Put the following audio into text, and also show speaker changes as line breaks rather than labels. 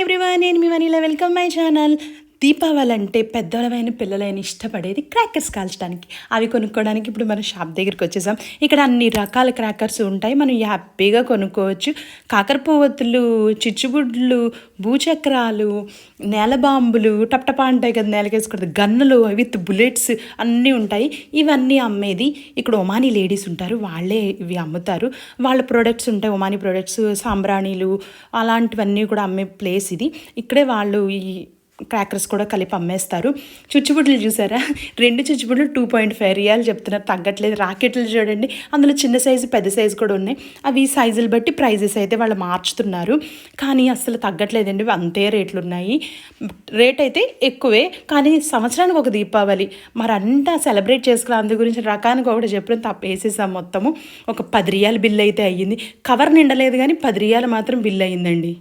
Hi everyone నేను మీ Manila welcome my channel Deepavali అంటే పెద్దవాళ్ళమైన పిల్లలైన ఇష్టపడేది క్రాకర్స్ కాల్చడానికి. అవి కొనుక్కోవడానికి ఇప్పుడు మనం షాప్ దగ్గరికి వచ్చేసాం. ఇక్కడ అన్ని రకాల క్రాకర్స్ ఉంటాయి. మనం హ్యాపీగా కొనుక్కోవచ్చు. కాకరపువ్వొత్తులు చిచ్చుబుడ్లు భూచక్రాలు నేల బాంబులు టప్టపా ఉంటాయి కదా నేలకేసుకుంటుంది గన్నులు విత్ బుల్లెట్స్ అన్నీ ఉంటాయి. ఇవన్నీ అమ్మేది ఇక్కడ ఒమానీ లేడీస్ ఉంటారు. వాళ్ళే ఇవి అమ్ముతారు. వాళ్ళ ప్రొడక్ట్స్ ఉంటాయి. ఒమానీ ప్రొడక్ట్స్ సాంబ్రాణీలు అలాంటివన్నీ కూడా అమ్మే ప్లేస్ ఇది. ఇక్కడే వాళ్ళు ఈ క్రాకర్స్ కూడా కలిపి అమ్మేస్తారు. చుచ్చుబుడ్లు చూసారా? రెండు చుచ్చుబుడ్లు టూ పాయింట్ ఫైవ్ రియాలు చెప్తున్నారు. తగ్గట్లేదు. రాకెట్లు చూడండి. అందులో చిన్న సైజు పెద్ద సైజు కూడా ఉన్నాయి. అవి సైజులు బట్టి ప్రైజెస్ అయితే వాళ్ళు మార్చుతున్నారు. కానీ అసలు తగ్గట్లేదండి. అంతే రేట్లు ఉన్నాయి రేట్ అయితే ఎక్కువే. కానీ సంవత్సరానికి ఒక దీపావళి. మరంతా సెలబ్రేట్ చేసుకుని అందు గురించి రకానికి ఒకటి చెప్పడం తప్ప వేసేసాం మొత్తము. ఒక పది రియాల బిల్ అయితే అయ్యింది. కవర్ నిండలేదు కానీ పది రియాలు మాత్రం బిల్ అయ్యిందండి.